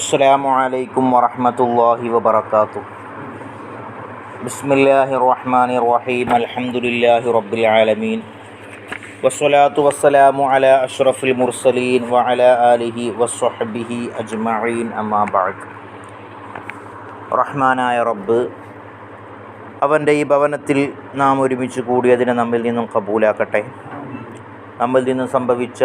السلام عليكم ورحمة الله وبركاته بسم الله الرحمن الرحيم الحمد لله رب العالمين والصلاة والسلام على أشرف المرسلين وعلى آله وصحبه أجمعين أما بعد റഹ്മാനായ റബ്ബ് അവൻ്റെ ഈ ഭവനത്തിൽ നാം ഒരുമിച്ച് കൂടിയതിനെ നമ്മിൽ നിന്നും കബൂലാക്കട്ടെ നമ്മിൽ നിന്നും സംഭവിച്ച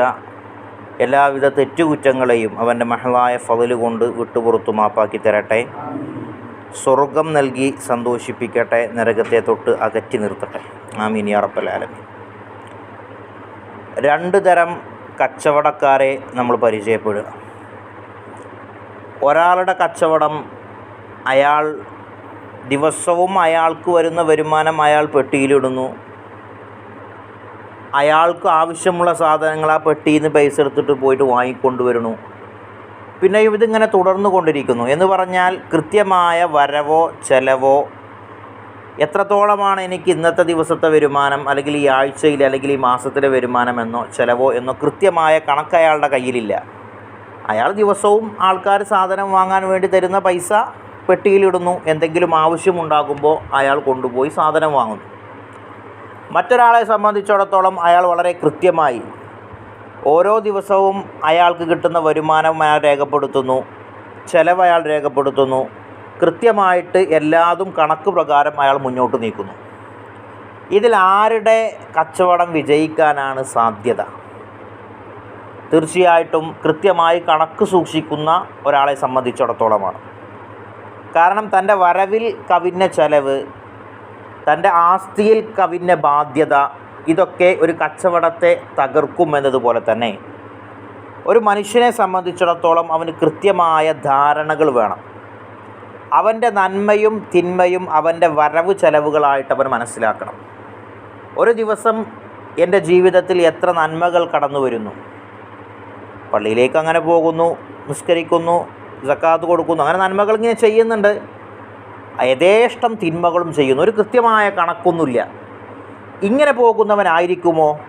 എല്ലാവിധ തെറ്റുകുറ്റങ്ങളെയും അവന്റെ മഹളായ ഫതിൽ കൊണ്ട് വിട്ടുപുറത്തു മാപ്പാക്കി തരട്ടെ. സ്വർഗം നൽകി സന്തോഷിപ്പിക്കട്ടെ. നരകത്തെ തൊട്ട് അകറ്റി നിർത്തട്ടെ. ആമീൻ യാ റബ്ബൽ ആലമീൻ. രണ്ട് തരം കച്ചവടക്കാരെ നമ്മൾ പരിചയപ്പെടുക. ഒരാളുടെ കച്ചവടം അയാൾ ദിവസവും അയാൾക്ക് വരുന്ന വരുമാനം അയാൾ പെട്ടിയിലിടുന്നു. അയാൾക്ക് ആവശ്യമുള്ള സാധനങ്ങൾ ആ പെട്ടിയിൽ നിന്ന് പൈസ എടുത്തിട്ട് പോയിട്ട് വാങ്ങിക്കൊണ്ടുവരുന്നു. പിന്നെ ഇതിങ്ങനെ തുടർന്നു കൊണ്ടിരിക്കുന്നു. എന്ന് പറഞ്ഞാൽ കൃത്യമായ വരവോ ചെലവോ എത്രത്തോളമാണ് എനിക്ക് ഇന്നത്തെ ദിവസത്തെ വരുമാനം അല്ലെങ്കിൽ ഈ ആഴ്ചയിൽ അല്ലെങ്കിൽ ഈ മാസത്തിലെ വരുമാനം എന്നോ ചിലവോ എന്നോ കൃത്യമായ കണക്ക് അയാളുടെ കയ്യിലില്ല. അയാൾ ദിവസവും ആൾക്കാർ സാധനം വാങ്ങാൻ വേണ്ടി തരുന്ന പൈസ പെട്ടിയിലിടുന്നു. എന്തെങ്കിലും ആവശ്യമുണ്ടാകുമ്പോൾ അയാൾ കൊണ്ടുപോയി സാധനം വാങ്ങുന്നു. മറ്റൊരാളെ സംബന്ധിച്ചിടത്തോളം അയാൾ വളരെ കൃത്യമായി ഓരോ ദിവസവും അയാൾക്ക് കിട്ടുന്ന വരുമാനം അയാൾ രേഖപ്പെടുത്തുന്നു ചെലവ് അയാൾ രേഖപ്പെടുത്തുന്നു. കൃത്യമായിട്ട് എല്ലാതും കണക്ക് പ്രകാരം അയാൾ മുന്നോട്ട് നീക്കുന്നു. ഇതിൽ ആരുടെ കച്ചവടം വിജയിക്കാനാണ് സാധ്യത? തീർച്ചയായിട്ടും കൃത്യമായി കണക്ക് സൂക്ഷിക്കുന്ന ഒരാളെ സംബന്ധിച്ചിടത്തോളമാണ്. കാരണം തന്റെ വരവിൽ കവിഞ്ഞ ചെലവ് തന്റെ ആസ്തിയിൽ കവിഞ്ഞ ബാധ്യത ഇതൊക്കെ ഒരു കച്ചവടത്തെ തകർക്കും എന്നതുപോലെ തന്നെ. ഒരു മനുഷ്യനെ സംബന്ധിച്ചിടത്തോളം അവന് കൃത്യമായ ധാരണകൾ വേണം. അവന്റെ നന്മയും തിന്മയും അവന്റെ വരവ് ചെലവുകളായിട്ട് അവൻ മനസ്സിലാക്കണം. ഒരു ദിവസം എന്റെ ജീവിതത്തിൽ എത്ര നന്മകൾ കടന്നു വരുന്നു. പള്ളിയിലേക്ക് അങ്ങനെ പോകുന്നു നിസ്കരിക്കുന്നു ജക്കാത്ത് കൊടുക്കുന്നു അങ്ങനെ നന്മകൾ ഇങ്ങനെ ചെയ്യുന്നുണ്ട്. യഥേഷ്ടം തിന്മകളും ചെയ്യുന്നു. ഒരു കൃത്യമായ കണക്കൊന്നുമില്ല. ഇങ്ങനെ പോകുന്നവനായിരിക്കുമോ?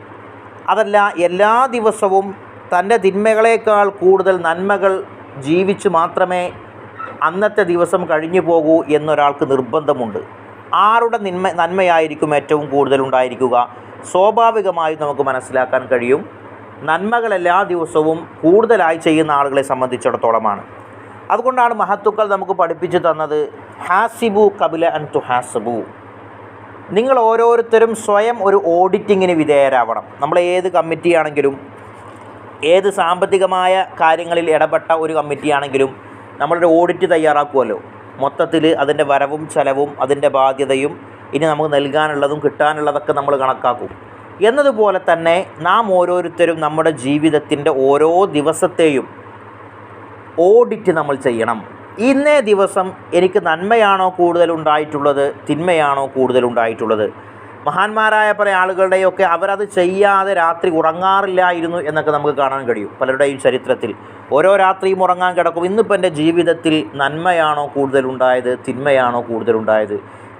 അതല്ല എല്ലാ ദിവസവും തന്റെ തിന്മകളേക്കാൾ കൂടുതൽ നന്മകൾ ജീവിച്ച് മാത്രമേ അന്നത്തെ ദിവസം കഴിഞ്ഞു പോകൂ എന്നൊരാൾക്ക് നിർബന്ധമുണ്ട്. ആരുടെ നിന്മ നന്മയായിരിക്കും ഏറ്റവും കൂടുതൽ ഉണ്ടായിരിക്കുക? സ്വാഭാവികമായും നമുക്ക് മനസ്സിലാക്കാൻ കഴിയും നന്മകൾ എല്ലാ ദിവസവും കൂടുതലായി ചെയ്യുന്ന ആളുകളെ സംബന്ധിച്ചിടത്തോളമാണ്. അതുകൊണ്ടാണ് മഹത്തുക്കൾ നമുക്ക് പഠിപ്പിച്ചു തന്നത് ഹാസിബു കപില അൻ തു ഹാസബു നിങ്ങൾ ഓരോരുത്തരും സ്വയം ഒരു ഓഡിറ്റിങ്ങിന് വിധേയരാവണം. നമ്മൾ ഏത് കമ്മിറ്റിയാണെങ്കിലും ഏത് സാമ്പത്തികമായ കാര്യങ്ങളിൽ ഇടപെട്ട ഒരു കമ്മിറ്റിയാണെങ്കിലും നമ്മളൊരു ഓഡിറ്റ് തയ്യാറാക്കുമല്ലോ മൊത്തത്തിൽ അതിന്റെ വരവും ചെലവും അതിന്റെ ബാധ്യതയും ഇനി നമുക്ക് നൽകാനുള്ളതും കിട്ടാനുള്ളതൊക്കെ നമ്മൾ കണക്കാക്കും. എന്നതുപോലെ തന്നെ നാം ഓരോരുത്തരും നമ്മുടെ ജീവിതത്തിന്റെ ഓരോ ദിവസത്തെയും ഓഡിറ്റ് നമ്മൾ ചെയ്യണം. ഇന്നേ ദിവസം എനിക്ക് നന്മയാണോ കൂടുതൽ ഉണ്ടായിട്ടുള്ളത്? തിന്മയാണോ കൂടുതൽ ഉണ്ടായിട്ടുള്ളത്? മഹാന്മാരായ പല ആളുകളുടെയൊക്കെ അവരത് ചെയ്യാതെ രാത്രി ഉറങ്ങാറില്ലായിരുന്നു എന്നൊക്കെ നമുക്ക് കാണാൻ കഴിയും പലരുടെയും ചരിത്രത്തിൽ. ഓരോ രാത്രിയും ഉറങ്ങാൻ കിടക്കും. ഇന്നിപ്പോൾ എന്റെ ജീവിതത്തിൽ നന്മയാണോ കൂടുതലുണ്ടായത് തിന്മയാണോ കൂടുതലുണ്ടായത്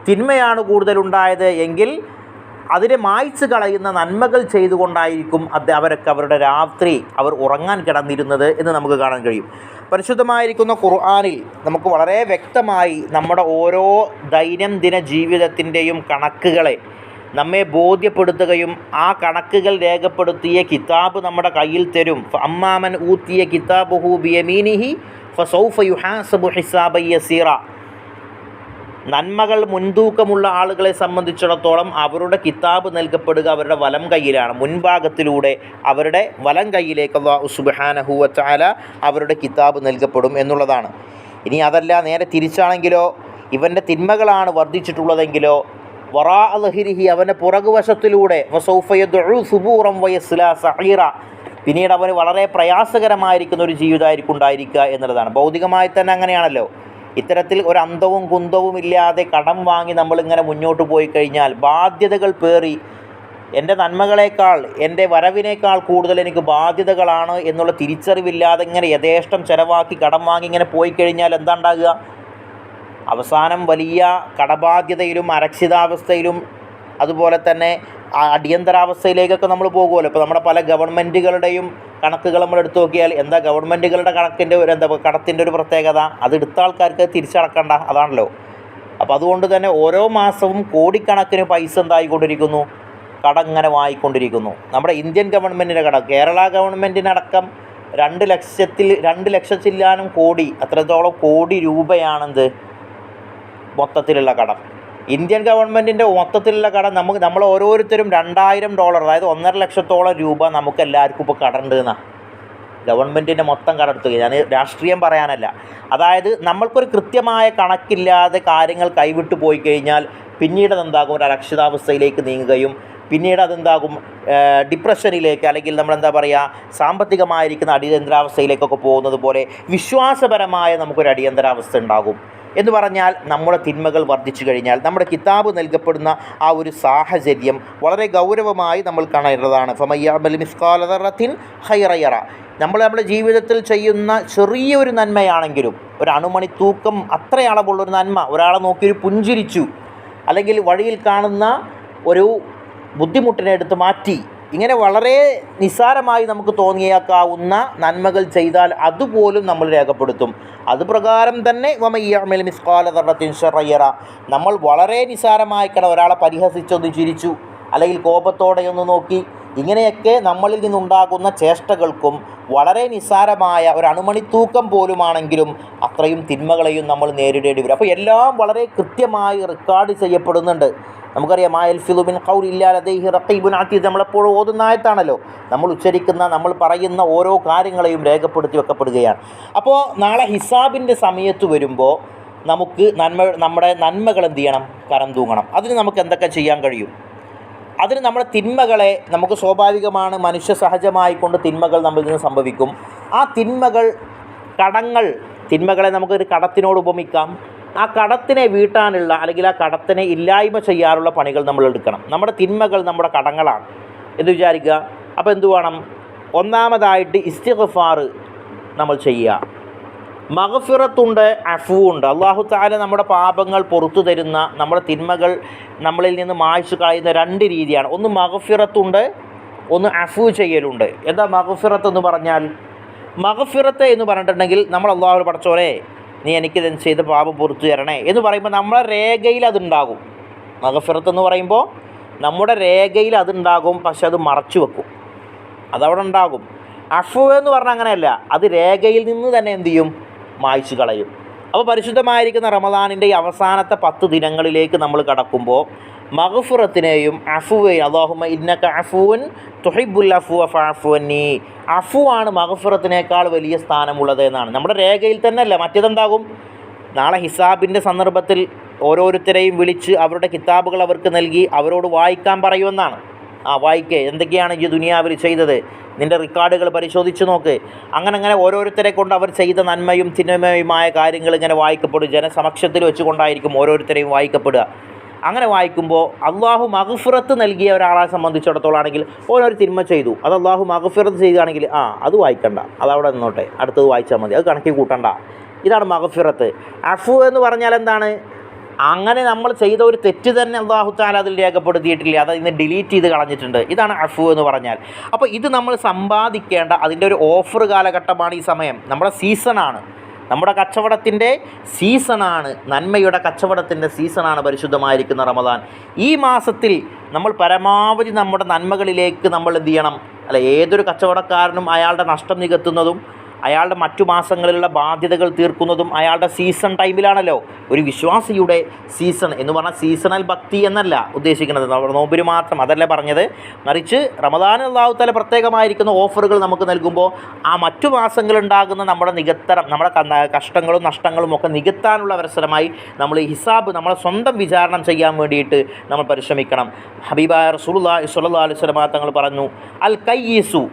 തിന്മയാണ് കൂടുതലുണ്ടായത് എങ്കിൽ അതിനെ മായ്ച്ചു കളയുന്ന നന്മകൾ ചെയ്തുകൊണ്ടായിരിക്കും അവരൊക്കെ അവരുടെ രാത്രി അവർ ഉറങ്ങാൻ കിടന്നിരുന്നത് എന്ന് നമുക്ക് കാണാൻ കഴിയും. പരിശുദ്ധമായിരിക്കുന്ന ഖുർആാനിൽ നമുക്ക് വളരെ വ്യക്തമായി നമ്മുടെ ഓരോ ദൈനംദിന ജീവിതത്തിന്റെയും കണക്കുകളെ നമ്മെ ബോധ്യപ്പെടുത്തുകയും ആ കണക്കുകൾ രേഖപ്പെടുത്തിയ കിതാബ് നമ്മുടെ കയ്യിൽ തരും. അമ്മാമൻ ഊത്തിയ കിതാബുഹു ബിയമീനിഹി ഫസൗഫ യുഹാസബു ഹിസാബ് യസീറ. നന്മകൾ മുൻതൂക്കമുള്ള ആളുകളെ സംബന്ധിച്ചിടത്തോളം അവരുടെ കിതാബ് നൽകപ്പെടുക അവരുടെ വലം കയ്യിലാണ് മുൻഭാഗത്തിലൂടെ അവരുടെ വലം കയ്യിലേക്ക് അള്ളാഹു സുബ്ഹാനഹു ചാല അവരുടെ കിതാബ് നൽകപ്പെടും എന്നുള്ളതാണ്. ഇനി അതല്ല നേരെ തിരിച്ചാണെങ്കിലോ ഇവന്റെ തിന്മകളാണ് വർദ്ധിച്ചിട്ടുള്ളതെങ്കിലോ വറാ അലഹിരിഹി അവന്റെ പുറകുവശത്തിലൂടെ സുബൂറം വയസ്ല സഹീറ പിന്നീട് അവന് വളരെ പ്രയാസകരമായിരിക്കുന്ന ഒരു ജീവിതമായിരിക്കും ഉണ്ടായിരിക്കുക എന്നുള്ളതാണ്. ഭൗതികമായി തന്നെ അങ്ങനെയാണല്ലോ. ഇത്തരത്തിൽ ഒരു അന്തവും കുന്തവും ഇല്ലാതെ കടം വാങ്ങി നമ്മളിങ്ങനെ മുന്നോട്ട് പോയി കഴിഞ്ഞാൽ ബാധ്യതകൾ പേറി എന്റെ നന്മകളേക്കാൾ എന്റെ വരവിനേക്കാൾ കൂടുതൽ എനിക്ക് ബാധ്യതകളാണ് എന്നുള്ള തിരിച്ചറിവില്ലാതെ ഇങ്ങനെ യഥേഷ്ടം ചിലവാക്കി കടം വാങ്ങി ഇങ്ങനെ പോയി കഴിഞ്ഞാൽ എന്താ ഉണ്ടാകുക അവസാനം വലിയ കടബാധ്യതയിലും അരക്ഷിതാവസ്ഥയിലും അതുപോലെ തന്നെ അടിയന്തരാവസ്ഥയിലേക്കൊക്കെ നമ്മൾ പോകുമല്ലോ. ഇപ്പോൾ നമ്മുടെ പല ഗവൺമെന്റുകളുടെയും കണക്കുകൾ നമ്മൾ എടുത്തു നോക്കിയാൽ എന്താ ഗവൺമെന്റുകളുടെ കണക്കിന്റെ ഒരു എന്താ കടത്തിന്റെ ഒരു പ്രത്യേകത? അത് എടുത്ത ആൾക്കാർക്ക് തിരിച്ചടക്കണ്ട. അതാണല്ലോ. അപ്പോൾ അതുകൊണ്ട് തന്നെ ഓരോ മാസവും കോടിക്കണക്കിന് പൈസ എന്തായിക്കൊണ്ടിരിക്കുന്നു? കടങ്ങനെ വാങ്ങിക്കൊണ്ടിരിക്കുന്നു നമ്മുടെ ഇന്ത്യൻ ഗവൺമെന്റിന്റെ കടം കേരള ഗവൺമെന്റിനടക്കം രണ്ട് ലക്ഷത്തിൽ രണ്ട് ലക്ഷത്തില്ലാനും കോടി അത്രത്തോളം കോടി രൂപയാണെന്ത്? മൊത്തത്തിലുള്ള കടം. ഇന്ത്യൻ ഗവൺമെന്റിന്റെ മൊത്തത്തിലുള്ള കടം നമുക്ക് നമ്മൾ ഓരോരുത്തരും രണ്ടായിരം ഡോളർ അതായത് ഒന്നര ലക്ഷത്തോളം രൂപ നമുക്ക് എല്ലാവർക്കും ഇപ്പോൾ കടമുണ്ട് എന്നാണ് ഗവൺമെന്റിന്റെ മൊത്തം കടമെടുത്തു ഞാൻ രാഷ്ട്രീയം പറയാനല്ല. അതായത് നമ്മൾക്കൊരു കൃത്യമായ കണക്കില്ലാതെ കാര്യങ്ങൾ കൈവിട്ടു പോയി കഴിഞ്ഞാൽ പിന്നീട് അതെന്താകും? ഒരു അരക്ഷിതാവസ്ഥയിലേക്ക് നീങ്ങുകയും പിന്നീട് അതെന്താകും? ഡിപ്രഷനിലേക്ക് അല്ലെങ്കിൽ നമ്മളെന്താ പറയുക സാമ്പത്തികമായിരിക്കുന്ന അടിയന്തരാവസ്ഥയിലേക്കൊക്കെ പോകുന്നത് പോലെ വിശ്വാസപരമായ നമുക്കൊരു അടിയന്തരാവസ്ഥ ഉണ്ടാകും. എന്ന് പറഞ്ഞാൽ നമ്മുടെ തിന്മകൾ വർദ്ധിച്ചു കഴിഞ്ഞാൽ നമ്മുടെ കിതാബ് നൽകപ്പെടുന്ന ആ ഒരു സാഹചര്യം വളരെ ഗൗരവമായി നമ്മൾ കാണേണ്ടതാണ്. മിസ്കാലറത്തിൻ ഹൈറയറ നമ്മൾ നമ്മുടെ ജീവിതത്തിൽ ചെയ്യുന്ന ചെറിയൊരു നന്മയാണെങ്കിലും ഒരു അണുമണി തൂക്കം അത്ര അളവുള്ളൊരു നന്മ. ഒരാളെ നോക്കി ഒരു പുഞ്ചിരിച്ചു അല്ലെങ്കിൽ വഴിയിൽ കാണുന്ന ഒരു ബുദ്ധിമുട്ടിനെ എടുത്ത് മാറ്റി. ഇങ്ങനെ വളരെ നിസ്സാരമായി നമുക്ക് തോന്നിയേക്കാവുന്ന നന്മകൾ ചെയ്താൽ അതുപോലും നമ്മൾ രേഖപ്പെടുത്തും. അത് പ്രകാരം തന്നെ വമയ്യാമിൽ മിസ്കാല തറത്തിൻ ഷറയ്യറ നമ്മൾ വളരെ നിസ്സാരമായിക്കണം ഒരാളെ പരിഹസിച്ചൊന്ന് ചിരിച്ചു അല്ലെങ്കിൽ കോപത്തോടെ ഒന്ന് നോക്കി. ഇങ്ങനെയൊക്കെ നമ്മളിൽ നിന്നുണ്ടാകുന്ന ചേഷ്ടകൾക്കും വളരെ നിസ്സാരമായ ഒരു അണുമണിത്തൂക്കം പോലുമാണെങ്കിലും അത്രയും തിന്മകളെയും നമ്മൾ നേരിടേണ്ടി വരും. അപ്പോൾ എല്ലാം വളരെ കൃത്യമായി റെക്കോർഡ് ചെയ്യപ്പെടുന്നുണ്ട്. നമുക്കറിയാം മായൽ ഫിലുബിൻ കൗരില്ലാലദ്ദേഹി റഖീബുൻ ആത്തി നമ്മളെപ്പോഴും ഓതുന്ന നമ്മൾ ഉച്ചരിക്കുന്ന നമ്മൾ പറയുന്ന ഓരോ കാര്യങ്ങളെയും രേഖപ്പെടുത്തി വെക്കപ്പെടുകയാണ്. അപ്പോൾ നാളെ ഹിസാബിന്റെ സമയത്ത് വരുമ്പോൾ നമുക്ക് നന്മ നമ്മുടെ നന്മകൾ എന്ത് ചെയ്യണം? കരം തൂങ്ങണം. അതിന് നമുക്ക് എന്തൊക്കെ ചെയ്യാൻ കഴിയും? അതിന് നമ്മുടെ തിന്മകളെ നമുക്ക് സ്വാഭാവികമാണ് മനുഷ്യ സഹജമായി കൊണ്ട് തിന്മകൾ നമ്മളിൽ നിന്ന് സംഭവിക്കും. ആ തിന്മകൾ കടങ്ങൾ തിന്മകളെ നമുക്കൊരു കടത്തിനോട് ഉപമിക്കാം. ആ കടത്തിനെ വീട്ടാനുള്ള അല്ലെങ്കിൽ ആ കടത്തിനെ ഇല്ലായ്മ ചെയ്യാനുള്ള പണികൾ നമ്മൾ എടുക്കണം. നമ്മുടെ തിന്മകൾ നമ്മുടെ കടങ്ങളാണ്. എന്ന് വിചാരിക്കുക. അപ്പോൾ എന്തു വേണം? ഒന്നാമതായിട്ട് ഇസ്തിഗ്ഫാർ നമ്മൾ ചെയ്യുക. മഹഫിറത്തുണ്ട് അഫുവുണ്ട്. അള്ളാഹു താല നമ്മുടെ പാപങ്ങൾ പുറത്തു തരുന്ന നമ്മുടെ തിന്മകൾ നമ്മളിൽ നിന്ന് മായ്ച്ചു കളയുന്ന രണ്ട് രീതിയാണ്. ഒന്ന് മഹഫിറത്തുണ്ട് ഒന്ന് അഫു ചെയ്യലുണ്ട്. എന്താ മഹഫിറത്ത് എന്ന് പറഞ്ഞാൽ? മഹഫിറത്ത് എന്ന് പറഞ്ഞിട്ടുണ്ടെങ്കിൽ നമ്മൾ അള്ളാഹു പഠിച്ചോനെ നീ എനിക്ക് ചെയ്ത പാപം പുറത്തു തരണേ എന്ന് പറയുമ്പോൾ നമ്മളെ രേഖയിൽ അതുണ്ടാകും. മകഫിറത്ത് എന്ന് പറയുമ്പോൾ നമ്മുടെ രേഖയിൽ അതുണ്ടാകും പക്ഷെ അത് മറച്ചു വെക്കും. അതവിടെ ഉണ്ടാകും. അഫു എന്ന് പറഞ്ഞാൽ അങ്ങനെയല്ല. അത് രേഖയിൽ നിന്ന് തന്നെ എന്തു ചെയ്യും? മായ്ച്ചു കളയും. അപ്പോൾ പരിശുദ്ധമായിരിക്കുന്ന റമദാനിന്റെ അവസാനത്തെ പത്ത് ദിനങ്ങളിലേക്ക് നമ്മൾ കടക്കുമ്പോൾ മഹഫുറത്തിനെയും അഫുവെയും അള്ളാഹുമ ഇന്നക്ക അഫുവൻ തുഹിബുൽ അഫു അഫുവന്നി അഫു ആണ് മഹഫുറത്തിനേക്കാൾ വലിയ സ്ഥാനമുള്ളത് എന്നാണ്. നമ്മുടെ രേഖയിൽ തന്നെ അല്ല മറ്റേതെന്താകും? നാളെ ഹിസാബിന്റെ സന്ദർഭത്തിൽ ഓരോരുത്തരെയും വിളിച്ച് അവരുടെ കിതാബുകൾ അവർക്ക് നൽകി അവരോട് വായിക്കാൻ പറയുമെന്നാണ്. ആ വായിക്കേ എന്തൊക്കെയാണ് ഈ ദുനിയാവിൽ ചെയ്തത്? നിന്റെ റെക്കോർഡുകൾ പരിശോധിച്ച് നോക്ക്. അങ്ങനെ അങ്ങനെ ഓരോരുത്തരെ കൊണ്ട് അവർ ചെയ്ത നന്മയും തിന്മയുമായ കാര്യങ്ങൾ ഇങ്ങനെ വായിക്കപ്പെടും. ജനസമക്ഷത്തിൽ വെച്ചുകൊണ്ടായിരിക്കും ഓരോരുത്തരെയും വായിക്കപ്പെടുക. അങ്ങനെ വായിക്കുമ്പോൾ അള്ളാഹു മഹഫിറത്ത് നൽകിയ ഒരാളെ സംബന്ധിച്ചിടത്തോളം ആണെങ്കിൽ തിന്മ ചെയ്തു. അത് അള്ളാഹു മഹഫിറത്ത് ചെയ്യുകയാണെങ്കിൽ ആ അത് വായിക്കണ്ട. അത് അവിടെ നിന്നോട്ടെ. അടുത്തത് വായിച്ചാൽ മതി. അത് കണക്കി കൂട്ടണ്ട. ഇതാണ് മഹഫിറത്ത് അഫു എന്ന് പറഞ്ഞാൽ എന്താണ്? അങ്ങനെ നമ്മൾ ചെയ്ത ഒരു തെറ്റ് തന്നെ അള്ളാഹു താല അതിൽ രേഖപ്പെടുത്തിയിട്ടില്ല. അത് ഇന്ന് ഡിലീറ്റ് ചെയ്ത് കളഞ്ഞിട്ടുണ്ട്. ഇതാണ് അഫു എന്ന് പറഞ്ഞാൽ. അപ്പോൾ ഇത് നമ്മൾ സമ്പാദിക്കേണ്ട അതിന്റെ ഒരു ഓഫർ കാലഘട്ടമാണ് ഈ സമയം. നമ്മുടെ സീസണാണ് നമ്മുടെ കച്ചവടത്തിന്റെ സീസണാണ് നന്മയുടെ കച്ചവടത്തിന്റെ സീസണാണ് പരിശുദ്ധമായിരിക്കുന്ന റമദാൻ. ഈ മാസത്തിൽ നമ്മൾ പരമാവധി നമ്മുടെ നന്മകളിലേക്ക് നമ്മൾ എന്ത് ചെയ്യണം? അല്ല ഏതൊരു കച്ചവടക്കാരനും അയാളുടെ നഷ്ടം നികത്തുന്നതും അയാളുടെ മറ്റു മാസങ്ങളിലുള്ള ബാധ്യതകൾ തീർക്കുന്നതും അയാളുടെ സീസൺ ടൈമിലാണല്ലോ ഒരു വിശ്വാസിയുടെ സീസൺ എന്ന് പറഞ്ഞാൽ സീസണൽ ഭക്തി എന്നല്ല ഉദ്ദേശിക്കുന്നത്. നോമ്പിന് മാത്രം അതല്ല പറഞ്ഞത്? മറിച്ച് റമദാൻ അള്ളാഹുത്തല പ്രത്യേകമായിരിക്കുന്ന ഓഫറുകൾ നമുക്ക് നൽകുമ്പോൾ ആ മറ്റു മാസങ്ങളുണ്ടാകുന്ന നമ്മുടെ നികത്തരം നമ്മുടെ കഷ്ടങ്ങളും നഷ്ടങ്ങളും ഒക്കെ നികത്താനുള്ള അവസരമായി നമ്മൾ ഹിസാബ് നമ്മളെ സ്വന്തം വിചാരണം ചെയ്യാൻ വേണ്ടിയിട്ട് നമ്മൾ പരിശ്രമിക്കണം. ഹബീബായ റസൂൽ സുല്ലാ അലൈഹി തങ്ങൾ പറഞ്ഞു അൽ കയ്യീസു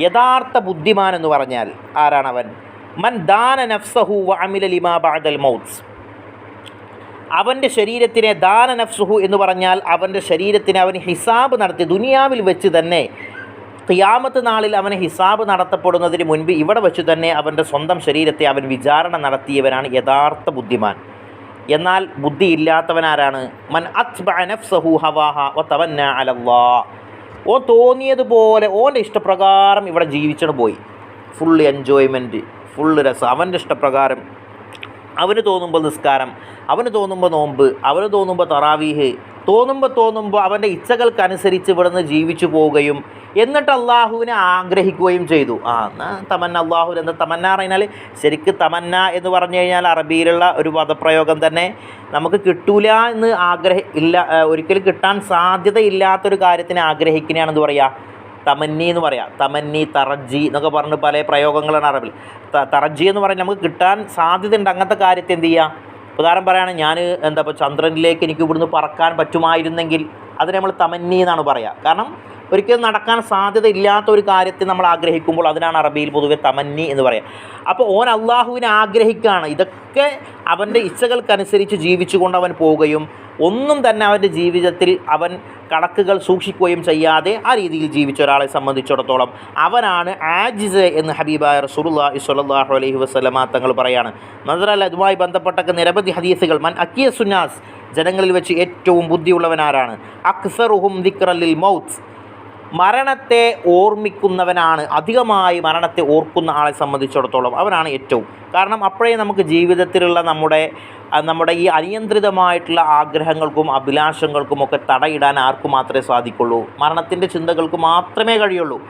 യഥാർത്ഥ ബുദ്ധിമാൻ എന്ന് പറഞ്ഞാൽ ആരാണവൻ? മൻ ദാന നഫ്സഹു വ അമില ലിമാ ബാദൽ മൗത്ത്. അവന്റെ ശരീരത്തിനെ ദാന നഫ്സുഹു എന്ന് പറഞ്ഞാൽ അവന്റെ ശരീരത്തിനെ അവൻ ഹിസാബ് നടത്തി ദുനിയാവിൽ വെച്ച് തന്നെ ഖിയാമത്ത് നാളിൽ അവന് ഹിസാബ് നടത്തപ്പെടുന്നതിന് മുൻപ് ഇവിടെ വെച്ച് തന്നെ അവന്റെ സ്വന്തം ശരീരത്തെ അവൻ വിചാരണ നടത്തിയവനാണ് യഥാർത്ഥ ബുദ്ധിമാൻ. എന്നാൽ ബുദ്ധിയില്ലാത്തവനാരാണ് മൻ അത്ബ നഫ്സഹു ഹവാഹ വ തവന്ന അലല്ലാ. ഓൻ തോന്നിയതുപോലെ ഓന്റെ ഇഷ്ടപ്രകാരം ഇവിടെ ജീവിച്ചിട്ട് പോയി. ഫുൾ എൻജോയ്മെന്റ് ഫുള്ള് രസം. അവന്റെ ഇഷ്ടപ്രകാരം അവന് തോന്നുമ്പോൾ നിസ്കാരം അവന് തോന്നുമ്പോൾ നോമ്പ് അവന് തോന്നുമ്പോൾ തറാവീഹ് തോന്നുമ്പോൾ തോന്നുമ്പോൾ അവന്റെ ഇച്ഛകൾക്കനുസരിച്ച് ഇവിടുന്ന് ജീവിച്ചു പോവുകയും എന്നിട്ട് അള്ളാഹുവിനെ ആഗ്രഹിക്കുകയും ചെയ്തു. ആ എന്നാ തമന്ന അള്ളാഹു എന്ന് തമന്ന പറഞ്ഞാൽ ശരിക്ക് തമന്ന എന്ന് പറഞ്ഞു കഴിഞ്ഞാൽ അറബിയിലുള്ള ഒരു പദപ്രയോഗം തന്നെ നമുക്ക് കിട്ടൂല എന്ന് ആഗ്രഹ ഇല്ല ഒരിക്കലും കിട്ടാൻ സാധ്യതയില്ലാത്തൊരു കാര്യത്തിനെ ആഗ്രഹിക്കുന്നതാണെന്ന് പറയുക തമന്നി എന്ന് പറയാം. തമന്നി തറജി എന്നൊക്കെ പറഞ്ഞ് പല പ്രയോഗങ്ങളാണ് അറബിൽ. തറജി എന്ന് പറഞ്ഞാൽ നമുക്ക് കിട്ടാൻ സാധ്യതയുണ്ട്. അങ്ങനത്തെ കാര്യത്തെ എന്ത് ചെയ്യുക ഉദാഹരണം പറയുകയാണെങ്കിൽ ഞാൻ എന്താ ഇപ്പോൾ ചന്ദ്രനിലേക്ക് എനിക്ക് ഇവിടുന്ന് പറക്കാൻ പറ്റുമായിരുന്നെങ്കിൽ അതിനെ നമ്മൾ തമന്നി എന്നാണ് പറയുക കാരണം ഒരിക്കലും നടക്കാൻ സാധ്യത ഇല്ലാത്ത ഒരു കാര്യത്തെ നമ്മൾ ആഗ്രഹിക്കുമ്പോൾ അതിനാണ് അറബിയിൽ പൊതുവെ തമന്നി എന്ന് പറയുക അപ്പോൾ ഓൻ അള്ളാഹുവിനെ ആഗ്രഹിക്കുകയാണ്. ഇതൊക്കെ അവന്റെ ഇച്ഛകൾക്കനുസരിച്ച് ജീവിച്ചുകൊണ്ട് അവൻ പോവുകയും ഒന്നും തന്നെ അവന്റെ ജീവിതത്തിൽ അവൻ കണക്കുകൾ സൂക്ഷിക്കുകയും ചെയ്യാതെ ആ രീതിയിൽ ജീവിച്ച ഒരാളെ സംബന്ധിച്ചിടത്തോളം അവനാണ് ആജിസ് എന്ന് ഹബീബായ റസൂലുള്ളാഹി ഇസ്വല്ലാഹു അലൈഹി വസല്ലമ തങ്ങൾ പറയാണ്. മാത്രമല്ല ഇതുമായി ബന്ധപ്പെട്ട നിരവധി ഹദീസുകൾ. മൻ അക്കിയ സുന്നാസ് ജനങ്ങളിൽ വെച്ച് ഏറ്റവും ബുദ്ധിയുള്ളവനാരാണ് അക്സറുഹും ദിക്റലിൽ മൗത്ത്. മരണത്തെ ഓർമ്മിക്കുന്നവനാണ് അധികമായി മരണത്തെ ഓർക്കുന്ന ആളെ സംബന്ധിച്ചിടത്തോളം അവനാണ് ഏറ്റവും. കാരണം അപ്പോഴേ നമുക്ക് ജീവിതത്തിലുള്ള നമ്മുടെ നമ്മുടെ ഈ അനിയന്ത്രിതമായിട്ടുള്ള ആഗ്രഹങ്ങൾക്കും അഭിലാഷങ്ങൾക്കും ഒക്കെ തടയിടാൻ ആർക്കു മാത്രമേ സാധിക്കുള്ളൂ. മരണത്തിന്റെ ചിന്തകൾക്ക് മാത്രമേ കഴിയുള്ളൂ.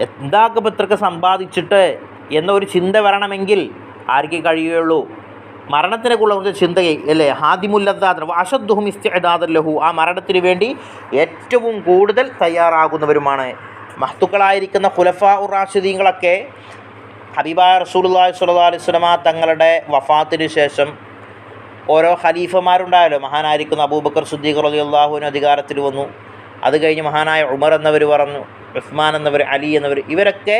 എന്താക്കും ഇത്രയൊക്കെ സമ്പാദിച്ചിട്ട് എന്നൊരു ചിന്ത വരണമെങ്കിൽ ആർക്കേ കഴിയുള്ളൂ? മരണത്തിനെ കുറിച്ച് ചിന്ത അല്ലേ? ഹാദിമുല്ലദാദ് അഷദ്ദുഹും ഇസ്തിഅദാദല്ലഹു ആ മരണത്തിന് വേണ്ടി ഏറ്റവും കൂടുതൽ തയ്യാറാകുന്നവരുമാണ് മഹത്തുക്കളായിരിക്കുന്ന ഖുലഫ ഉറാഷിദീങ്ങളൊക്കെ റാഷിദീങ്ങളൊക്കെ. ഹബീബായ റസൂലുള്ളാഹി സ്വല്ലല്ലാഹു അലൈഹി വസല്ലമ തങ്ങളുടെ വഫാത്തിന് ശേഷം ഓരോ ഖലീഫമാരുണ്ടായല്ലോ മഹാനായിരിക്കുന്ന അബൂബക്കർ സുദ്ദീഖ് അള്ളാഹുവിന് അധികാരത്തിൽ വന്നു. അത് കഴിഞ്ഞ് മഹാനായ ഉമർ എന്നവർ പറഞ്ഞു ഉസ്മാൻ എന്നവർ അലി എന്നവർ. ഇവരൊക്കെ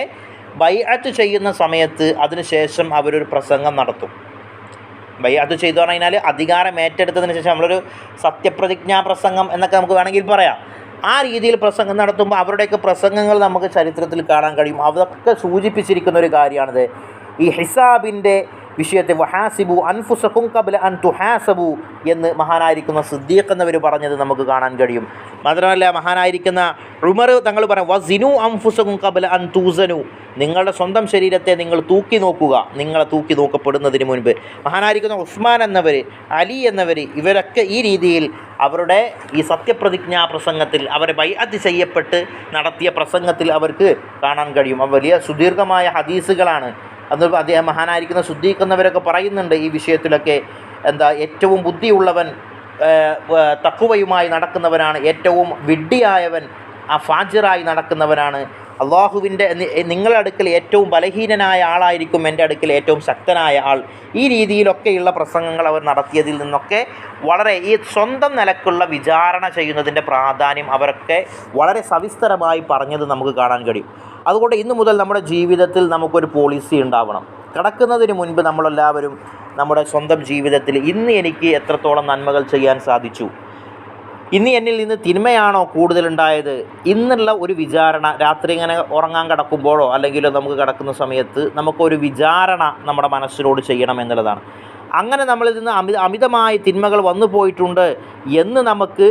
ബൈഅത്ത് ചെയ്യുന്ന സമയത്ത് അതിനുശേഷം അവരൊരു പ്രസംഗം നടത്തും. ബൈഅത്ത് ചെയ്തു പറഞ്ഞു കഴിഞ്ഞാൽ അധികാരം ഏറ്റെടുത്തതിന് ശേഷം നമ്മളൊരു സത്യപ്രതിജ്ഞാ പ്രസംഗം എന്നൊക്കെ നമുക്ക് വേണമെങ്കിൽ പറയാം. ആ രീതിയിൽ പ്രസംഗം നടത്തുമ്പോൾ അവരുടെയൊക്കെ പ്രസംഗങ്ങൾ നമുക്ക് ചരിത്രത്തിൽ കാണാൻ കഴിയും. അതൊക്കെ സൂചിപ്പിച്ചിരിക്കുന്ന ഒരു കാര്യമാണിത്. ഈ ഹിസാബിന്റെ വിഷയത്തെ വഹാസിബു അൻഫുസഹും കബല അൻ തുഹാസബു എന്ന് മഹാനായിരിക്കുന്ന സിദ്ദീഖ് എന്നവർ പറഞ്ഞത് നമുക്ക് കാണാൻ കഴിയും. മാത്രമല്ല മഹാനായിരിക്കുന്ന ഉമർ തങ്ങൾ പറയാം വസിനു അംഫുസക്കും കബല അൻ തൂസനു. നിങ്ങളുടെ സ്വന്തം ശരീരത്തെ നിങ്ങൾ തൂക്കി നോക്കുക. നിങ്ങളെ തൂക്കി നോക്കപ്പെടുന്നതിന് മുൻപ്. മഹാനായിരിക്കുന്ന ഉസ്മാൻ എന്നവർ അലി എന്നവർ ഇവരൊക്കെ ഈ രീതിയിൽ അവരുടെ ഈ സത്യപ്രതിജ്ഞാ പ്രസംഗത്തിൽ അവരെ ബൈഅത്ത് ചെയ്യപ്പെട്ട് നടത്തിയ പ്രസംഗത്തിൽ അവർക്ക് കാണാൻ കഴിയും. വലിയ സുദീർഘമായ ഹദീസുകളാണ്. അത് അദ്ദേഹം മഹാനായിരിക്കുന്ന ശുദ്ധീക്കുന്നവരൊക്കെ പറയുന്നുണ്ട് ഈ വിഷയത്തിലൊക്കെ. എന്താ ഏറ്റവും ബുദ്ധിയുള്ളവൻ തക്കുവയുമായി നടക്കുന്നവനാണ്. ഏറ്റവും വിഡ്ഢിയായവൻ ആ ഫാജിറായി നടക്കുന്നവനാണ്. അള്ളാഹുവിന്റെ നിങ്ങളുടെ അടുക്കൽ ഏറ്റവും ബലഹീനനായ ആളായിരിക്കും എന്റെ അടുക്കൽ ഏറ്റവും ശക്തനായ ആൾ. ഈ രീതിയിലൊക്കെയുള്ള പ്രസംഗങ്ങൾ അവർ നടത്തിയതിൽ നിന്നൊക്കെ വളരെ ഈ സ്വന്തം നിലക്കുള്ള വിചാരണ ചെയ്യുന്നതിന്റെ പ്രാധാന്യം അവരൊക്കെ വളരെ സവിസ്തരമായി പറഞ്ഞത് നമുക്ക് കാണാൻ കഴിയും. അതുകൊണ്ട് ഇന്നു മുതൽ നമ്മുടെ ജീവിതത്തിൽ നമുക്കൊരു പോളിസി ഉണ്ടാവണം. കിടക്കുന്നതിന് മുൻപ് നമ്മളെല്ലാവരും നമ്മുടെ സ്വന്തം ജീവിതത്തിൽ ഇന്ന് എനിക്ക് എത്രത്തോളം നന്മകൾ ചെയ്യാൻ സാധിച്ചു? ഇന്ന് എന്നിൽ നിന്ന് തിന്മയാണോ കൂടുതലുണ്ടായത്? ഇന്നുള്ള ഒരു വിചാരണ രാത്രി ഇങ്ങനെ ഉറങ്ങാൻ കിടക്കുമ്പോഴോ അല്ലെങ്കിൽ നമുക്ക് കിടക്കുന്ന സമയത്ത് നമുക്കൊരു വിചാരണ നമ്മുടെ മനസ്സിനോട് ചെയ്യണം എന്നുള്ളതാണ്. അങ്ങനെ നമ്മളിൽ നിന്ന് അമിത അമിതമായ തിന്മകൾ വന്നു പോയിട്ടുണ്ട് എന്ന് നമുക്ക്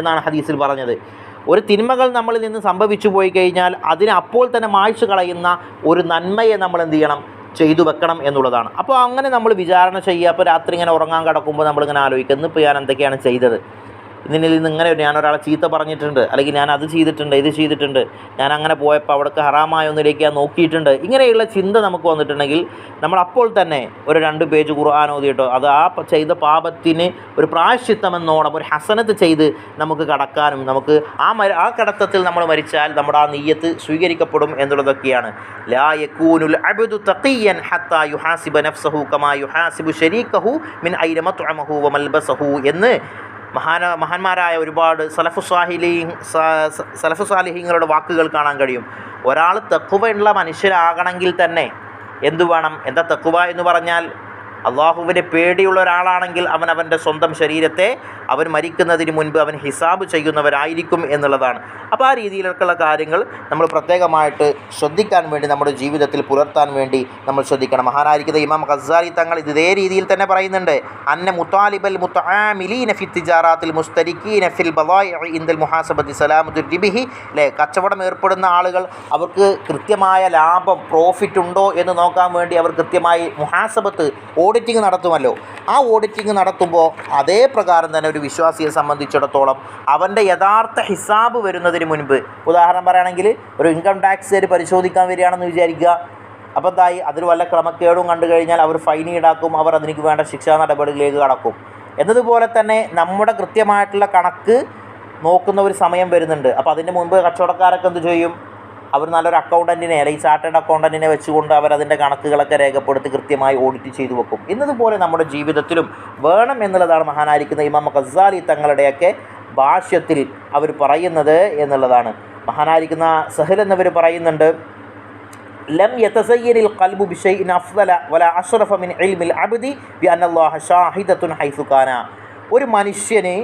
എന്നാണ് ഹദീസിൽ പറഞ്ഞത്. ഒരു തിന്മകൾ നമ്മളിൽ നിന്ന് സംഭവിച്ചു പോയി കഴിഞ്ഞാൽ അതിനെ അപ്പോൾ തന്നെ മായ്ച്ചു കളയുന്ന ഒരു നന്മയെ നമ്മൾ എന്ത് ചെയ്യണം? ചെയ്തു വെക്കണം എന്നുള്ളതാണ്. അപ്പോൾ അങ്ങനെ നമ്മൾ വിചാരണ ചെയ്യുക. അപ്പോൾ രാത്രി ഇങ്ങനെ ഉറങ്ങാൻ കിടക്കുമ്പോൾ നമ്മളിങ്ങനെ ആലോചിക്കുക ഇന്നിപ്പോൾ ഞാൻ എന്തൊക്കെയാണ് ചെയ്തത്? ഇതിനിൽ നിന്ന് ഇങ്ങനെ ഞാൻ ഒരാളെ ചീത്ത പറഞ്ഞിട്ടുണ്ട് അല്ലെങ്കിൽ ഞാൻ അത് ചെയ്തിട്ടുണ്ട് ഇത് ചെയ്തിട്ടുണ്ട് ഞാൻ അങ്ങനെ പോയപ്പോൾ അവിടേക്ക് ഹറാമായ ഒന്നിലേക്ക് ഞാൻ നോക്കിയിട്ടുണ്ട്. ഇങ്ങനെയുള്ള ചിന്ത നമുക്ക് വന്നിട്ടുണ്ടെങ്കിൽ നമ്മൾ അപ്പോൾ തന്നെ ഒരു രണ്ട് പേജ് ഖുർആൻ അത് ആ ചെയ്ത പാപത്തിന് ഒരു പ്രായശ്ചിത്തമെന്നോണം ഒരു ഹസനത്ത് ചെയ്ത് നമുക്ക് കടക്കാനും നമുക്ക് ആ ആ കടത്തത്തിൽ നമ്മൾ മരിച്ചാൽ നമ്മുടെ ആ നെയ്യത്ത് സ്വീകരിക്കപ്പെടും എന്നുള്ളതൊക്കെയാണ്. ലാ അബ്ദു തഖിയൻ ഹത്താ യുഹാസിബ നഫ്സഹു കമാ യുഹാസിബു ശരീക്കഹു മിൻ മത്അമഹു വമൽബസഹു എന്ന് മഹാന മഹാന്മാരായ ഒരുപാട് സലഫുസ്വാഹിലി സലഫുസ്വാലിഹിങ്ങളുടെ വാക്കുകൾ കാണാൻ കഴിയും. ഒരാൾ തെക്കുവയുള്ള മനുഷ്യരാകണമെങ്കിൽ തന്നെ എന്തു വേണം? എന്താ തെക്കുവ എന്ന് പറഞ്ഞാൽ അള്ളാഹുവിനെ പേടിയുള്ള ഒരാളാണെങ്കിൽ അവൻ അവന്റെ സ്വന്തം ശരീരത്തെ അവൻ മരിക്കുന്നതിന് മുൻപ് അവൻ ഹിസാബ് ചെയ്യുന്നവരായിരിക്കും എന്നുള്ളതാണ്. അപ്പോൾ ആ രീതിയിലേക്കുള്ള കാര്യങ്ങൾ നമ്മൾ പ്രത്യേകമായിട്ട് ശ്രദ്ധിക്കാൻ വേണ്ടി നമ്മുടെ ജീവിതത്തിൽ പുലർത്താൻ വേണ്ടി നമ്മൾ ശ്രദ്ധിക്കണം. മഹാനായിരിക്കുന്ന ഇമാം ഖസാലി തങ്ങൾ ഇത് രീതിയിൽ തന്നെ പറയുന്നുണ്ട്. അന്ന മുത്താലിബൽ മുത്തആമിലീന ഫിത്തിജാറാത്തിൽ തിജാറാത്തിൽ മുസ്തരിക്കീന ഫിൽ ബദായിഇ ഇൻദൽ മുഹാസബത്തി സലാമത്തുർ റിബിഹി അല്ലേ? കച്ചവടം ഏർപ്പെടുന്ന ആളുകൾ അവർക്ക് കൃത്യമായ ലാഭം പ്രോഫിറ്റ് ഉണ്ടോ എന്ന് നോക്കാൻ വേണ്ടി അവർ കൃത്യമായി മുഹാസബത്ത് ഓഡിറ്റിംഗ് നടത്തുമല്ലോ. ആ ഓഡിറ്റിംഗ് നടത്തുമ്പോൾ അതേ പ്രകാരം തന്നെ ഒരു വിശ്വാസിയെ സംബന്ധിച്ചിടത്തോളം അവന്റെ യഥാർത്ഥ ഹിസാബ് വരുന്നതിന് മുൻപ് ഉദാഹരണം പറയുകയാണെങ്കിൽ ഒരു ഇൻകം ടാക്സ് പരിശോധിക്കാൻ വരികയാണെന്ന് വിചാരിക്കുക. അപ്പോൾ എന്തായി? അതിൽ വല്ല ക്രമക്കേടും കണ്ടു കഴിഞ്ഞാൽ അവർ ഫൈൻ ഈടാക്കും അവർ അതിനു വേണ്ട ശിക്ഷാ നടപടികളിലേക്ക് കടക്കും. എന്നതുപോലെ തന്നെ നമ്മുടെ കൃത്യമായിട്ടുള്ള കണക്ക് നോക്കുന്ന ഒരു സമയം വരുന്നുണ്ട്. അപ്പോൾ അതിന് മുൻപ് കച്ചവടക്കാരൊക്കെ എന്ത് ചെയ്യും? അവർ നല്ലൊരു അക്കൗണ്ടന്റിനെ അല്ലെങ്കിൽ ചാർട്ടേഡ് അക്കൗണ്ടന്റിനെ വെച്ചുകൊണ്ട് അവർ അതിന്റെ കണക്കുകളൊക്കെ രേഖപ്പെടുത്തി കൃത്യമായി ഓഡിറ്റ് ചെയ്തു വെക്കും. എന്നതുപോലെ നമ്മുടെ ജീവിതത്തിലും വേണം എന്നുള്ളതാണ് മഹാനായിരിക്കുന്ന ഇമാം ഖസാലി തങ്ങളുടെയൊക്കെ ഭാഷ്യത്തിൽ അവർ പറയുന്നത് എന്നുള്ളതാണ്. മഹാനായിരിക്കുന്ന സഹൽ എന്നവർ പറയുന്നുണ്ട് ലം യതസയ്യനിൽ ഖൽബു ബിഷൈഇൻ അഫ്ദല വല അഷ്റഫ മിൻ ഇൽമിൽ അബ്ദി ബി അന്നല്ലാഹ ഷാഹിദത്തുൻ ഹൈസു കാന. ഒരു മനുഷ്യന്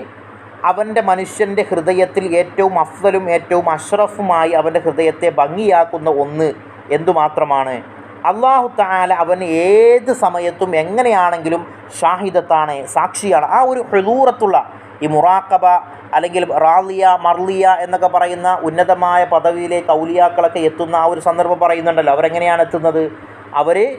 അവന്റെ മനുഷ്യന്റെ ഹൃദയത്തിൽ ഏറ്റവും അഫ്സലും ഏറ്റവും അഷ്റഫുമായി അവന്റെ ഹൃദയത്തെ ഭംഗിയാക്കുന്ന ഒന്ന് എന്തുമാത്രമാണ്? അള്ളാഹു താല അവന് ഏത് സമയത്തും എങ്ങനെയാണെങ്കിലും ഷാഹിദത്താണ് സാക്ഷിയാണ്. ആ ഒരു ഹൃദൂറത്തുള്ള ഈ മുറാക്കബ അല്ലെങ്കിൽ റാലിയ മർലിയ എന്നൊക്കെ പറയുന്ന ഉന്നതമായ പദവിയിലേക്ക് ഔലിയാക്കളൊക്കെ എത്തുന്ന ആ ഒരു സന്ദർഭം പറയുന്നുണ്ടല്ലോ. അവരെങ്ങനെയാണ് എത്തുന്നത്? അവർ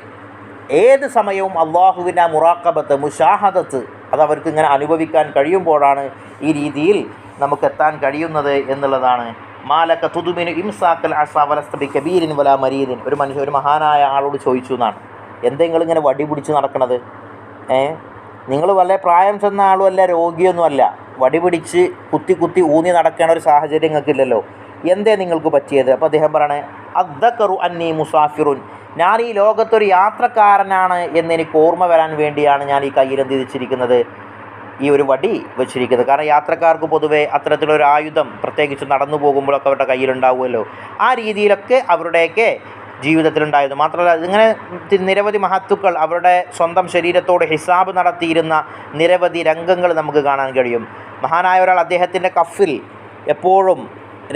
ഏത് സമയവും അള്ളാഹുവിന്റെ ആ മുറാക്കബത്ത് മുഷാഹദത്ത് അത് അവർക്ക് ഇങ്ങനെ അനുഭവിക്കാൻ കഴിയുമ്പോഴാണ് ഈ രീതിയിൽ നമുക്ക് എത്താൻ കഴിയുന്നത് എന്നുള്ളതാണ്. മാലക്ക തുതുമിന് ഇംസാക്കൽ അസാവലസ്തബി കബീരിൻ വല മരീദിൻ. ഒരു മനുഷ്യ ഒരു മഹാനായ ആളോട് ചോദിച്ചു എന്നാണ്. എന്തെങ്കിലും ഇങ്ങനെ വടി പിടിച്ച് നടക്കണത്? ഏ? നിങ്ങൾ വളരെ പ്രായം ചെന്ന ആളുമല്ല രോഗിയൊന്നുമല്ല വടി പിടിച്ച് കുത്തി കുത്തി ഊന്നി നടക്കേണ്ട ഒരു സാഹചര്യം നിങ്ങൾക്കില്ലല്ലോ. എന്തേ നിങ്ങൾക്ക് പറ്റിയത്? അപ്പോൾ അദ്ദേഹം പറയണേ അദ്ദക്കറു അന്നീ മുസാഫിറുൻ. ഞാൻ ഈ ലോകത്തൊരു യാത്രക്കാരനാണ് എന്നെനിക്ക് ഓർമ്മ വരാൻ വേണ്ടിയാണ് ഞാൻ ഈ കയ്യിൽ എന്ത് വെച്ചിരിക്കുന്നത് ഈ ഒരു വടി വെച്ചിരിക്കുന്നത്. കാരണം യാത്രക്കാർക്ക് പൊതുവെ അത്തരത്തിലൊരു ആയുധം പ്രത്യേകിച്ച് നടന്നു പോകുമ്പോഴൊക്കെ അവരുടെ കയ്യിലുണ്ടാവുമല്ലോ. ആ രീതിയിലൊക്കെ അവരുടെയൊക്കെ ജീവിതത്തിലുണ്ടായത്. മാത്രമല്ല ഇങ്ങനെ നിരവധി മഹത്തുക്കൾ അവരുടെ സ്വന്തം ശരീരത്തോട് ഹിസാബ് നടത്തിയിരുന്ന നിരവധി രംഗങ്ങൾ നമുക്ക് കാണാൻ കഴിയും. മഹാനായ ഒരാൾ അദ്ദേഹത്തിന്റെ കഫിൽ എപ്പോഴും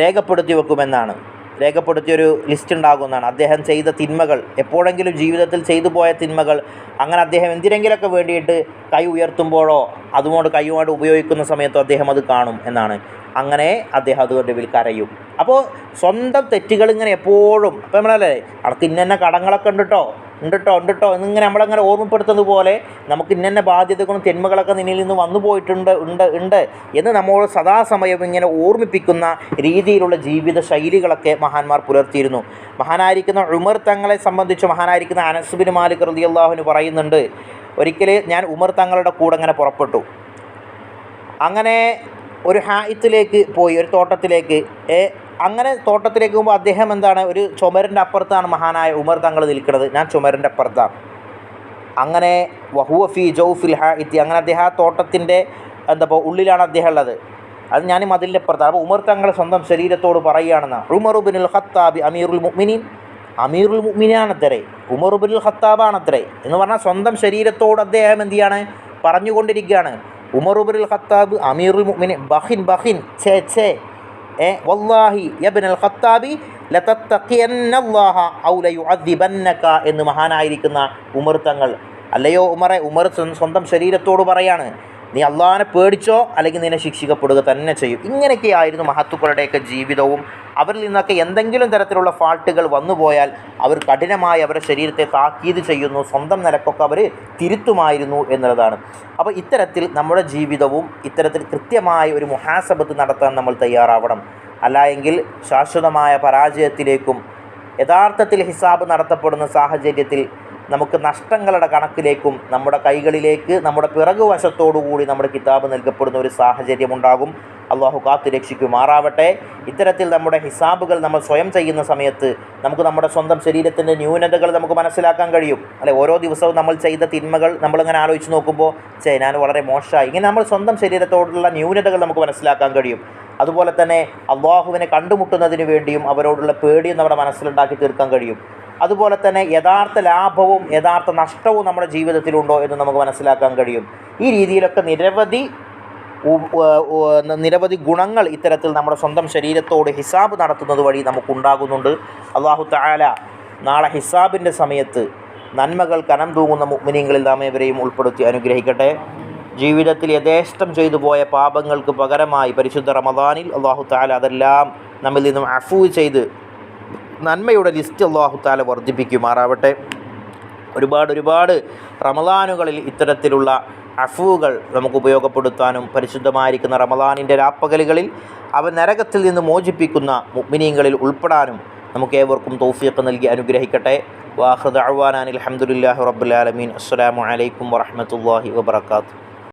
രേഖപ്പെടുത്തി വെക്കുമെന്നാണ്. രേഖപ്പെടുത്തിയൊരു ലിസ്റ്റ് ഉണ്ടാകുന്നതാണ്. അദ്ദേഹം ചെയ്ത തിന്മകൾ എപ്പോഴെങ്കിലും ജീവിതത്തിൽ ചെയ്തു പോയ തിന്മകൾ അങ്ങനെ അദ്ദേഹം എന്തിനെങ്കിലൊക്കെ വേണ്ടിയിട്ട് കൈ ഉയർത്തുമ്പോഴോ അതുകൊണ്ട് കൈയുമായിട്ട് ഉപയോഗിക്കുന്ന സമയത്തോ അദ്ദേഹം അത് കാണും എന്നാണ്. അങ്ങനെ അദ്ദേഹം അതുകൊണ്ട് കരയും. അപ്പോൾ സ്വന്തം തെറ്റുകൾ ഇങ്ങനെ എപ്പോഴും അപ്പോൾ നമ്മളല്ലേ അവിടെ ഇന്ന കടങ്ങളൊക്കെ ഉണ്ട് കേട്ടോ ഉണ്ട് കേട്ടോ ഉണ്ട് കേട്ടോ എന്നിങ്ങനെ നമ്മളങ്ങനെ ഓർമ്മപ്പെടുത്തുന്നത് പോലെ നമുക്ക് ഇന്നെ ബാധ്യതകളും തിന്മകളൊക്കെ നിന്നിൽ നിന്ന് വന്നു പോയിട്ടുണ്ട് ഉണ്ട് ഉണ്ട് എന്ന് നമ്മോട് സദാസമയം ഇങ്ങനെ ഓർമ്മിപ്പിക്കുന്ന രീതിയിലുള്ള ജീവിത ശൈലികളൊക്കെ മഹാന്മാർ പുലർത്തിയിരുന്നു. മഹാനായിരിക്കുന്ന ഉമർ തങ്ങളെ സംബന്ധിച്ച് മഹാനായിരിക്കുന്ന അനസുബിൻ മാലിക് റതി അള്ളാഹുവിന് പറയുന്നുണ്ട് ഒരിക്കൽ ഞാൻ ഉമർ തങ്ങളുടെ കൂടെ അങ്ങനെ പുറപ്പെട്ടു. അങ്ങനെ ഒരു ഹായത്തിലേക്ക് പോയി ഒരു തോട്ടത്തിലേക്ക് അങ്ങനെ തോട്ടത്തിലേക്ക് പോകുമ്പോൾ അദ്ദേഹം എന്താണ്? ഒരു ചുമരിന്റെ അപ്പുറത്താണ് മഹാനായ ഉമർ തങ്ങൾ നിൽക്കുന്നത്. ഞാൻ ചുമരിന്റെ അപ്പുറത്താണ്. അങ്ങനെ വഹുവ ജൗഫിൽ ജൗഫിൽ ഇത്തി. അങ്ങനെ അദ്ദേഹം ആ തോട്ടത്തിന്റെ എന്താ ഉള്ളിലാണ് അദ്ദേഹം ഉള്ളത്. അത് ഞാൻ മതിലിന്റെ അപ്പുറത്താണ്. അപ്പോൾ ഉമർ തങ്ങൾ സ്വന്തം ശരീരത്തോട് പറയുകയാണെന്നാണ് ഉമർ ഉബിനുൽ ഖത്താബി അമീറുൽ മുഅ്മിനീൻ. അമീറുൽ ഉമർ ഉബിനുൽ ഖത്താബാണത്രേ. എന്ന് പറഞ്ഞാൽ സ്വന്തം ശരീരത്തോട് അദ്ദേഹം എന്ത് ചെയ്യാണ്? പറഞ്ഞുകൊണ്ടിരിക്കുകയാണ്. ഉമർ ഉബിനുൽ ഖത്താബ് അമീറുൽ മുഅ്മിനീൻ. ബഹിൻ ബഹിൻ ഛേ ഛേ. ഏ വല്ലാഹി യബ്നൽ ഖത്താബി എന്ന് മഹാനായിരിക്കുന്ന ഉമർ തങ്ങൾ. അല്ലയോ ഉമറെ ഉമർ സ്വ- സ്വന്തം ശരീരത്തോട് പറയാണ് നീ അള്ളാഹിനെ പേടിച്ചോ? അല്ലെങ്കിൽ നിന്നെ ശിക്ഷിക്കപ്പെടുക തന്നെ ചെയ്യും. ഇങ്ങനെയൊക്കെയായിരുന്നു മഹത്തുക്കളുടെയൊക്കെ ജീവിതവും. അവരിൽ നിന്നൊക്കെ എന്തെങ്കിലും തരത്തിലുള്ള ഫാൾട്ടുകൾ വന്നുപോയാൽ അവർ കഠിനമായി അവരുടെ ശരീരത്തെ താക്കീത് ചെയ്യുന്നു സ്വന്തം നിലക്കൊക്കെ അവർ തിരുത്തുമായിരുന്നു എന്നുള്ളതാണ്. അപ്പോൾ ഇത്തരത്തിൽ നമ്മുടെ ജീവിതവും ഇത്തരത്തിൽ കൃത്യമായ ഒരു മുഹാസബത്ത് നടത്താൻ നമ്മൾ തയ്യാറാവണം. അല്ലായെങ്കിൽ ശാശ്വതമായ പരാജയത്തിലേക്കും യഥാർത്ഥത്തിൽ ഹിസാബ് നടത്തപ്പെടുന്ന സാഹചര്യത്തിൽ നമുക്ക് നഷ്ടങ്ങളുടെ കണക്കിലേക്കും നമ്മുടെ കൈകളിലേക്ക് നമ്മുടെ പിറകുവശത്തോടുകൂടി നമ്മുടെ കിതാബ് നൽകപ്പെടുന്ന ഒരു സാഹചര്യം ഉണ്ടാകും അള്ളാഹു കാത്തു രക്ഷിക്കുമാറാവട്ടെ ഇത്തരത്തിൽ നമ്മുടെ ഹിസാബുകൾ നമ്മൾ സ്വയം ചെയ്യുന്ന സമയത്ത് നമുക്ക് നമ്മുടെ സ്വന്തം ശരീരത്തിന്റെ ന്യൂനതകൾ നമുക്ക് മനസ്സിലാക്കാൻ കഴിയും. അല്ലെ ഓരോ ദിവസവും നമ്മൾ ചെയ്ത തിന്മകൾ നമ്മളിങ്ങനെ ആലോചിച്ച് നോക്കുമ്പോൾ ചേ ഞാൻ വളരെ മോശമായി. ഇങ്ങനെ നമ്മൾ സ്വന്തം ശരീരത്തോടുള്ള ന്യൂനതകൾ നമുക്ക് മനസ്സിലാക്കാൻ കഴിയും. അതുപോലെ തന്നെ അള്ളാഹുവിനെ കണ്ടുമുട്ടുന്നതിന് വേണ്ടിയും അവരോടുള്ള പേടിയും നമ്മുടെ മനസ്സിലുണ്ടാക്കി തീർക്കാൻ കഴിയും. അതുപോലെ തന്നെ യഥാർത്ഥ ലാഭവും യഥാർത്ഥ നഷ്ടവും നമ്മുടെ ജീവിതത്തിലുണ്ടോ എന്ന് നമുക്ക് മനസ്സിലാക്കാൻ കഴിയും. ഈ രീതിയിലൊക്കെ നിരവധി നിരവധി ഗുണങ്ങൾ ഇത്തരത്തിൽ നമ്മുടെ സ്വന്തം ശരീരത്തോട് ഹിസാബ് നടത്തുന്നത് വഴി നമുക്കുണ്ടാകുന്നുണ്ട്. അള്ളാഹു താല നാളെ ഹിസാബിന്റെ സമയത്ത് നന്മകൾ കനം തൂങ്ങുന്ന മുഗ്മിനിങ്ങളിൽ നാം ഇവരെയും ഉൾപ്പെടുത്തി അനുഗ്രഹിക്കട്ടെ. ജീവിതത്തിൽ യഥേഷ്ടം ചെയ്തു പോയ പാപങ്ങൾക്ക് പകരമായി പരിശുദ്ധ റമദാനിൽ അള്ളാഹു താല അതെല്ലാം നമ്മിൽ നിന്നും അഫൂ ചെയ്ത് നന്മയുടെ ലിസ്റ്റ് അള്ളാഹു താല വർദ്ധിപ്പിക്കുമാറാവട്ടെ. ഒരുപാട് ഒരുപാട് റമദാനുകളിൽ ഇത്തരത്തിലുള്ള അഫുകൾ നമുക്ക് ഉപയോഗപ്പെടുത്താനും പരിശുദ്ധമായിരിക്കുന്ന റമദാനിന്റെ രാപ്പകലുകളിൽ അവ നരകത്തിൽ നിന്ന് മോചിപ്പിക്കുന്ന മുഗ്മിനീങ്ങളിൽ ഉൾപ്പെടാനും നമുക്ക് ഏവർക്കും തോഫിയൊക്കെ നൽകി അനുഗ്രഹിക്കട്ടെ. വാഹൃദ് അഹ്വാനാൻ അലഹമുല്ലാഹി റബ്ബുലാലമീൻ അസ്സാം വലൈക്കും വാഹമത്തല്ലാഹി വബർക്കാത്തു